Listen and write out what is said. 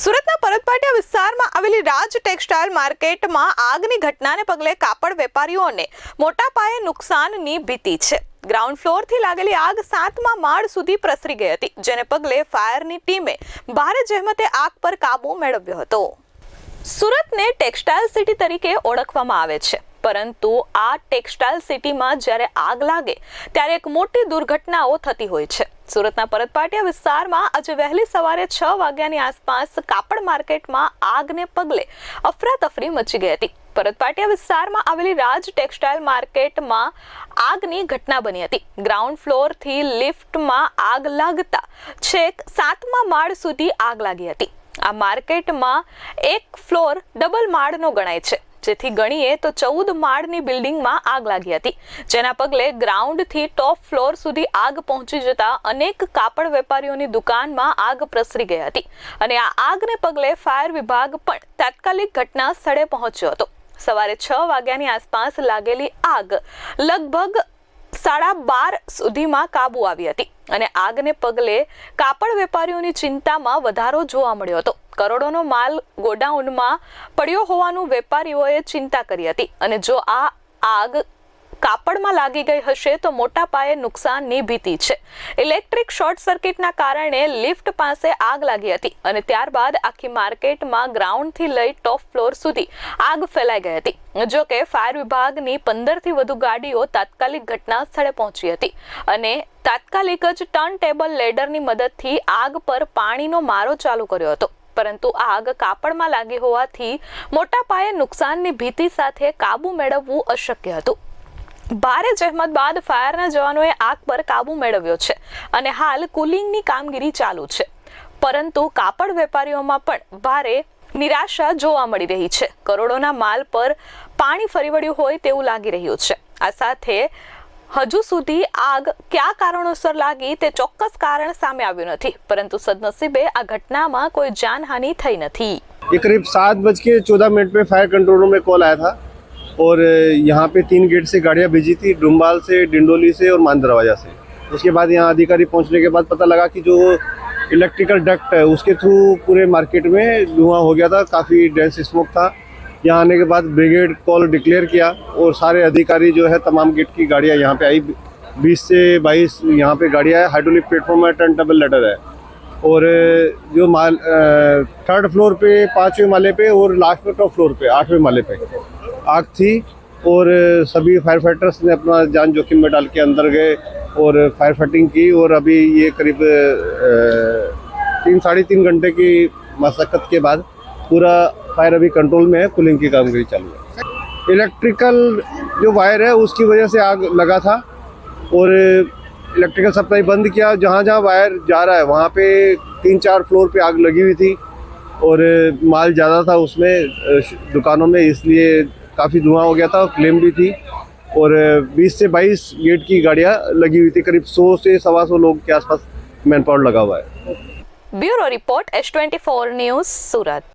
સુરતના પરતપાટિયા વિસ્તારમાં આવેલી રાજ ટેક્સટાઇલ માર્કેટમાં આગની ઘટનાને પગલે કાપડ વેપારીઓને મોટા પાયે નુકસાનની ભીતિ છે. ગ્રાઉન્ડ ફ્લોરથી લાગેલી આગ સાતમા માળ સુધી પ્રસરી ગઈ હતી, જેને પગલે ફાયરની ટીમે ભારે જહેમતે આગ પર કાબુ મેળવ્યો હતો. સુરતને ટેક્સટાઇલ સિટી તરીકે ઓળખવામાં આવે છે, પરંતુ આ ટેક્સટાઇલ સિટીમાં જ્યારે આગ લાગે, ત્યારે એક મોટી દુર્ઘટનાઓ થતી હોય છે. સુરતના પરતપાટિયા વિસ્તારમાં આજે વહેલી સવારે છ વાગ્યાની આસપાસ કાપડ માર્કેટમાં આગને પગલે અફરાતફરી મચી ગઈ હતી. પરતપાટિયા વિસ્તારમાં આવેલી રાજ ટેક્સટાઇલ માર્કેટમાં આગની ઘટના બની હતી. ગ્રાઉન્ડ ફ્લોરથી લિફ્ટમાં આગ લાગતા છેક સાતમા માળ સુધી આગ લાગી હતી. આ માર્કેટમાં એક ફ્લોર ડબલ માળનો ગણાય છે. જેથી ગણીએ તો ચૌદ માળની બિલ્ડિંગમાં આગ લાગી હતી, જેના પગલે ગ્રાઉન્ડથી ટોપ ફ્લોર સુધી આગ પહોંચી જતા અનેક કાપડ વેપારીઓની દુકાનમાં આગ પ્રસરી ગઈ હતી અને આ આગને પગલે ફાયર વિભાગ પણ તાત્કાલિક ઘટના સ્થળે પહોંચ્યો હતો. સવારે છ વાગ્યાની આસપાસ લાગેલી આગ લગભગ સાડા બાર સુધીમાં કાબુ આવી હતી અને આગને પગલે કાપડ વેપારીઓની ચિંતામાં વધારો જોવા મળ્યો હતો. કરોડોનો માલ ગોડાઉનમાં પડ્યો હોવાનું વેપારીઓએ ચિંતા કરી હતી. અને જો આ આગ કાપડમાં લાગી ગઈ હશે, તો મોટા પાયે નુકસાનની ભીતિ છે. ઇલેક્ટ્રિક શોર્ટ સર્કિટના કારણે લિફ્ટ પાસે આગ લાગી હતી અને ત્યારબાદ આખી માર્કેટમાં ગ્રાઉન્ડથી લઈ ટોપ ફ્લોર સુધી આગ ફેલાઈ ગઈ હતી. જો કે ફાયર વિભાગની પંદરથી વધુ ગાડીઓ તાત્કાલિક ઘટના સ્થળે પહોંચી હતી અને તાત્કાલિક જ ટર્ન ટેબલ લેડરની મદદથી આગ પર પાણીનો મારો ચાલુ કર્યો હતો. પરંતુ આગ કાપડમાં લાગી હોવાથી મોટા પાયે નુકસાનની ભીતિ સાથે કાબુ મેળવવું અશક્ય હતું. ભારે જહેમત બાદ ફાયરના જવાનોએ આગ પર કાબુ મેળવ્યો છે અને હાલ કુલિંગની કામગીરી ચાલુ છે. પરંતુ કાપડ વેપારીઓમાં પણ ભારે નિરાશા જોવા મળી રહી છે. કરોડોના માલ પર પાણી ફરી વળ્યું હોય તેવું લાગી રહ્યું છે. આ સાથે હજુ સુધી આગ કયા કારણોસર લાગી તે ચોક્કસ કારણ સામે આવ્યું નથી પરંતુ સદનસીબે આ ઘટનામાં કોઈ જાનહાનિ થઈ નથી ये करीब सात बज के चौदह मिनट पे फायर कंट्रोल रूम में कॉल आया था और यहाँ पे तीन गेट से गाड़ियाँ भेजी थी डुम्बाल से डिंडोली से और मान दरवाजा से उसके बाद यहाँ अधिकारी पहुँचने के बाद पता लगा कि जो इलेक्ट्रिकल डक्ट है उसके थ्रू पूरे मार्केट में धुआं हो गया था काफ़ी डेंस स्मोक था यहाँ आने के बाद ब्रिगेड कॉल डिक्लेयर किया और सारे अधिकारी जो है तमाम गेट की गाड़ियाँ यहाँ पे आई। बीस से बाईस यहाँ पे गाड़ियाँ है। हाइड्रोलिक प्लेटफॉर्म है टर्न टेबल लेटर है। और जो माल थर्ड फ्लोर पे, पाँचवें माले पे और लास्ट पे टॉप फ्लोर पे, आठवें माले पे आग थी और सभी फायर फाइटर्स ने अपना जान जोखिम में डाल के अंदर गए और फायर फाइटिंग की और अभी ये करीब तीन, साढ़े तीन घंटे की मशक्क़त के बाद पूरा फायर अभी कंट्रोल में है, कूलिंग की कामगिरी चालू है। इलेक्ट्रिकल जो वायर है, उसकी वजह से आग लगा था और इलेक्ट्रिकल सप्लाई बंद किया। जहाँ जहाँ वायर जा रहा है, वहाँ पे तीन चार फ्लोर पे आग लगी हुई थी और माल ज़्यादा था उसमें, दुकानों में, इसलिए काफ़ी धुआँ हो गया था, फ्लेम भी थी। और 20 से 22 गेट की गाड़ियाँ लगी हुई थी, करीब 100 से सवा सौ लोग के आसपास मैन पावर लगा हुआ है। Bureau report, S twenty news, Surat.